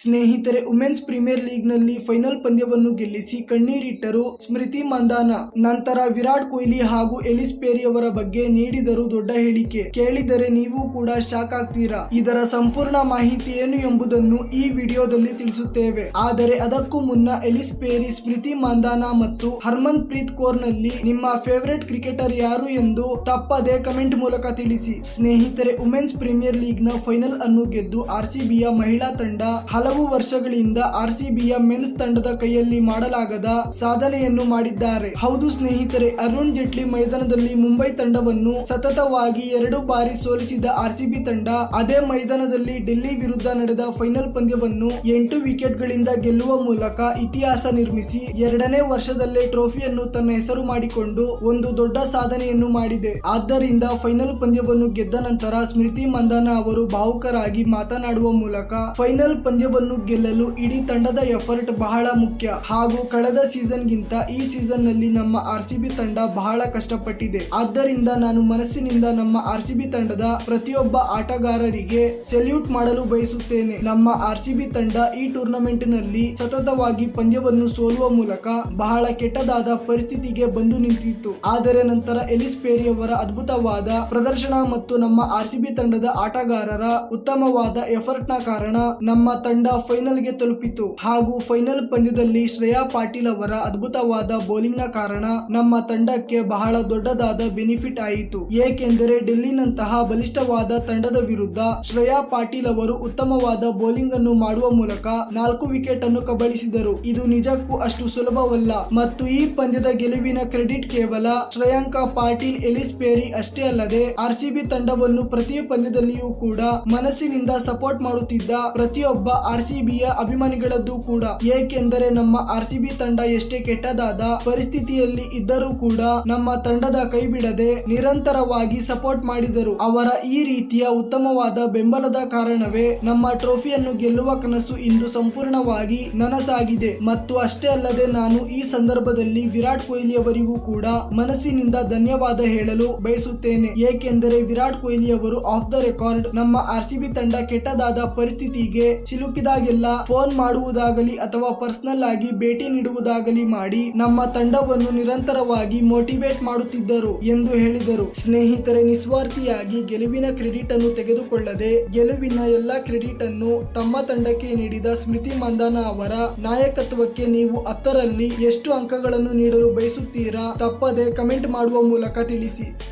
ಸ್ನೇಹಿತರೆ women's premier ಲೀಗ್ನಲ್ಲಿ final ಪಂದ್ಯವನ್ನು ಗೆಲ್ಲಿಸಿ ಕಣ್ಣೀರಿಟ್ಟರು ಸ್ಮೃತಿ ಮಂದಾನ. ನಂತರ ವಿರಾಟ್ ಕೊಹ್ಲಿ ಹಾಗೂ ಎಲಿಸ್ ಪೇರಿ ಅವರ ಬಗ್ಗೆ ನೀಡಿದರು ದೊಡ್ಡ ಹೇಳಿಕೆ. ಕೇಳಿದರೆ ನೀವು ಕೂಡ ಶಾಕ್ ಆಗ್ತೀರಾ? ಇದರ ಸಂಪೂರ್ಣ ಮಾಹಿತಿ ಏನು ಎಂಬುದನ್ನು ಈ ವಿಡಿಯೋದಲ್ಲಿ ತಿಳಿಸುತ್ತೇವೆ. ಆದರೆ ಅದಕ್ಕೂ ಮುನ್ನ ಎಲಿಸ್ ಪೇರಿ, ಸ್ಮೃತಿ ಮಂದಾನ ಮತ್ತು ಹರ್ಮನ್ ಪ್ರೀತ್ ಕೌರ್ನಲ್ಲಿ ನಿಮ್ಮ ಫೇವರೆಟ್ ಕ್ರಿಕೆಟರ್ ಯಾರು ಎಂದು ತಪ್ಪದೆ ಕಮೆಂಟ್ ಮೂಲಕ ತಿಳಿಸಿ. ಸ್ನೇಹಿತರೆ ವುಮೆನ್ಸ್ ಪ್ರೀಮಿಯರ್ ಲೀಗ್ನ ಫೈನಲ್ ಅನ್ನು ಗೆದ್ದು ಆರ್ಸಿಬಿಯ ಮಹಿಳಾ ತಂಡ ಹಲವು ವರ್ಷಗಳಿಂದ ಆರ್ಸಿಬಿಯ ಮೆನ್ಸ್ ತಂಡದ ಕೈಯಲ್ಲಿ ಮಾಡಲಾಗದ ಸಾಧನೆಯನ್ನು ಮಾಡಿದ್ದಾರೆ. ಹೌದು ಸ್ನೇಹಿತರೆ, ಅರುಣ್ ಜೇಟ್ಲಿ ಮೈದಾನದಲ್ಲಿ ಮುಂಬೈ ತಂಡವನ್ನು ಸತತವಾಗಿ ಎರಡು ಬಾರಿ ಸೋಲಿಸಿದ ಆರ್ಸಿಬಿ ತಂಡ ಅದೇ ಮೈದಾನದಲ್ಲಿ ಡೆಲ್ಲಿ ವಿರುದ್ಧ ನಡೆದ ಫೈನಲ್ ಪಂದ್ಯವನ್ನು ಎಂಟು ವಿಕೆಟ್ ಗಳಿಂದ ಗೆಲ್ಲುವ ಮೂಲಕ ಇತಿಹಾಸ ನಿರ್ಮಿಸಿ ಎರಡನೇ ವರ್ಷದಲ್ಲೇ ಟ್ರೋಫಿಯನ್ನು ತನ್ನ ಹೆಸರು ಮಾಡಿಕೊಂಡು ಒಂದು ದೊಡ್ಡ ಸಾಧನೆಯನ್ನು ಮಾಡಿದೆ. ಆದ್ದರಿಂದ ಫೈನಲ್ ಪಂದ್ಯವನ್ನು ಗೆದ್ದ ನಂತರ ಸ್ಮೃತಿ ಮಂದಾನ ಅವರು ಭಾವುಕರಾಗಿ ಮಾತನಾಡುವ ಮೂಲಕ ಫೈನಲ್ ಪಂದ್ಯವನ್ನು ಗೆಲ್ಲಲು ಇಡೀ ತಂಡದ ಎಫರ್ಟ್ ಬಹಳ ಮುಖ್ಯ. ಹಾಗೂ ಕಳೆದ ಸೀಸನ್ ಗಿಂತ ಈ ಸೀಸನ್ನಲ್ಲಿ ನಮ್ಮ ಆರ್ಸಿಬಿ ತಂಡ ಬಹಳ ಕಷ್ಟಪಟ್ಟಿದೆ. ಆದ್ದರಿಂದ ನಾನು ಮನಸ್ಸಿನಿಂದ ನಮ್ಮ ಆರ್ಸಿಬಿ ತಂಡದ ಪ್ರತಿಯೊಬ್ಬ ಆಟಗಾರರಿಗೆ ಸೆಲ್ಯೂಟ್ ಮಾಡಲು ಬಯಸುತ್ತೇನೆ. ನಮ್ಮ ಆರ್ಸಿಬಿ ತಂಡ ಈ ಟೂರ್ನಮೆಂಟ್ನಲ್ಲಿ ಸತತವಾಗಿ ಪಂದ್ಯವನ್ನು ಸೋಲುವ ಮೂಲಕ ಬಹಳ ಕೆಟ್ಟದಾದ ಪರಿಸ್ಥಿತಿಗೆ ಬಂದು ನಿಂತಿತ್ತು. ಆದರೆ ನಂತರ ಎಲಿಸ್ ಪೇರಿ ಅವರ ಅದ್ಭುತವಾದ ಪ್ರದರ್ಶನ ಮತ್ತು ನಮ್ಮ ಆರ್ಸಿಬಿ ತಂಡದ ಆಟಗಾರರ ಉತ್ತಮವಾದ ಎಫರ್ಟ್ನ ಕಾರಣ ನಮ್ಮ ತಂಡ ಫೈನಲ್ಗೆ ತಲುಪಿತು. ಹಾಗೂ ಫೈನಲ್ ಪಂದ್ಯದಲ್ಲಿ ಶ್ರೇಯಾ ಪಾಟೀಲ್ ಅವರ ಅದ್ಭುತವಾದ ಬೌಲಿಂಗ್ನ ಕಾರಣ ನಮ್ಮ ತಂಡಕ್ಕೆ ಬಹಳ ದೊಡ್ಡದಾದ ಬೆನಿಫಿಟ್ ಆಯಿತು. ಏಕೆಂದರೆ ಡೆಲ್ಲಿನಂತಹ ಬಲಿಷ್ಠವಾದ ತಂಡದ ವಿರುದ್ಧ ಶ್ರೇಯಾ ಪಾಟೀಲ್ ಅವರು ಉತ್ತಮವಾದ ಬೌಲಿಂಗ್ ಅನ್ನು ಮಾಡುವ ಮೂಲಕ ನಾಲ್ಕು ವಿಕೆಟ್ ಅನ್ನು ಕಬಳಿಸಿದರು. ಇದು ನಿಜಕ್ಕೂ ಅಷ್ಟು ಸುಲಭವಲ್ಲ. ಮತ್ತು ಈ ಪಂದ್ಯದ ಗೆಲುವಿನ ಕ್ರೆಡಿಟ್ ಕೇವಲ ಶ್ರೇಯಾಂಕ ಪಾಟೀಲ್, ಎಲಿಸ್ ಪೇರಿ ಅಷ್ಟೇ ಅಲ್ಲದೆ ಆರ್ಸಿಬಿ ತಂಡವನ್ನು ಪ್ರತಿ ಪಂದ್ಯದಲ್ಲಿಯೂ ಕೂಡ ಮನಸ್ಸಿನಿಂದ ಸಪೋರ್ಟ್ ಮಾಡುತ್ತಿದ್ದ ಪ್ರತಿಯೊಬ್ಬ ಆರ್ಸಿಬಿಯ ಅಭಿಮಾನಿಗಳದ್ದು ಕೂಡ. ಏಕೆಂದರೆ ನಮ್ಮ ಆರ್ ಆರ್ಸಿಬಿ ತಂಡ ಎಷ್ಟೇ ಕೆಟ್ಟದಾದ ಪರಿಸ್ಥಿತಿಯಲ್ಲಿ ಇದ್ದರೂ ಕೂಡ ನಮ್ಮ ತಂಡದ ಕೈ ಬಿಡದೆ ನಿರಂತರವಾಗಿ ಸಪೋರ್ಟ್ ಮಾಡಿದರು. ಅವರ ಈ ರೀತಿಯ ಉತ್ತಮವಾದ ಬೆಂಬಲದ ಕಾರಣವೇ ನಮ್ಮ ಟ್ರೋಫಿಯನ್ನು ಗೆಲ್ಲುವ ಕನಸು ಇಂದು ಸಂಪೂರ್ಣವಾಗಿ ನನಸಾಗಿದೆ. ಮತ್ತು ಅಷ್ಟೇ ಅಲ್ಲದೆ ನಾನು ಈ ಸಂದರ್ಭದಲ್ಲಿ ವಿರಾಟ್ ಕೊಹ್ಲಿ ಅವರಿಗೂ ಕೂಡ ಮನಸ್ಸಿನಿಂದ ಧನ್ಯವಾದ ಹೇಳಲು ಬಯಸುತ್ತೇನೆ. ಏಕೆಂದರೆ ವಿರಾಟ್ ಕೊಹ್ಲಿ ಅವರು ಆಫ್ ದ ರೆಕಾರ್ಡ್ ನಮ್ಮ ಆರ್ಸಿಬಿ ತಂಡ ಕೆಟ್ಟದಾದ ಪರಿಸ್ಥಿತಿಗೆ ಸಿಲುಕಿದಾಗೆಲ್ಲ ಫೋನ್ ಮಾಡುವುದಾಗಲಿ ಅಥವಾ ಪರ್ಸನಲ್ ಆಗಿ ಭೇಟಿ ನೀಡುವುದಾಗಲಿ ಮಾಡಿ ನಮ್ಮ ತಂಡವನ್ನು ನಿರಂತರವಾಗಿ ಮೋಟಿವೇಟ್ ಮಾಡುತ್ತಿದ್ದರು ಎಂದು ಹೇಳಿದರು. ಸ್ನೇಹಿತರೆ, ನಿಸ್ವಾರ್ಥಿಯಾಗಿ ಗೆಲುವಿನ ಕ್ರೆಡಿಟ್ ಅನ್ನು ತೆಗೆದುಕೊಳ್ಳದೆ ಗೆಲುವಿನ ಎಲ್ಲಾ ಕ್ರೆಡಿಟ್ ಅನ್ನು ತಮ್ಮ ತಂಡಕ್ಕೆ ನೀಡಿದ ಸ್ಮೃತಿ ಮಂದಾನ ಅವರ ನಾಯಕತ್ವಕ್ಕೆ ನೀವು ಹತ್ತರಲ್ಲಿ ಎಷ್ಟು ಅಂಕಗಳನ್ನು ನೀಡಲು ಬಯಸುತ್ತೀರಾ ತಪ್ಪದೆ ಕಮೆಂಟ್ ಮಾಡುವ ಮೂಲಕ ತಿಳಿಸಿ.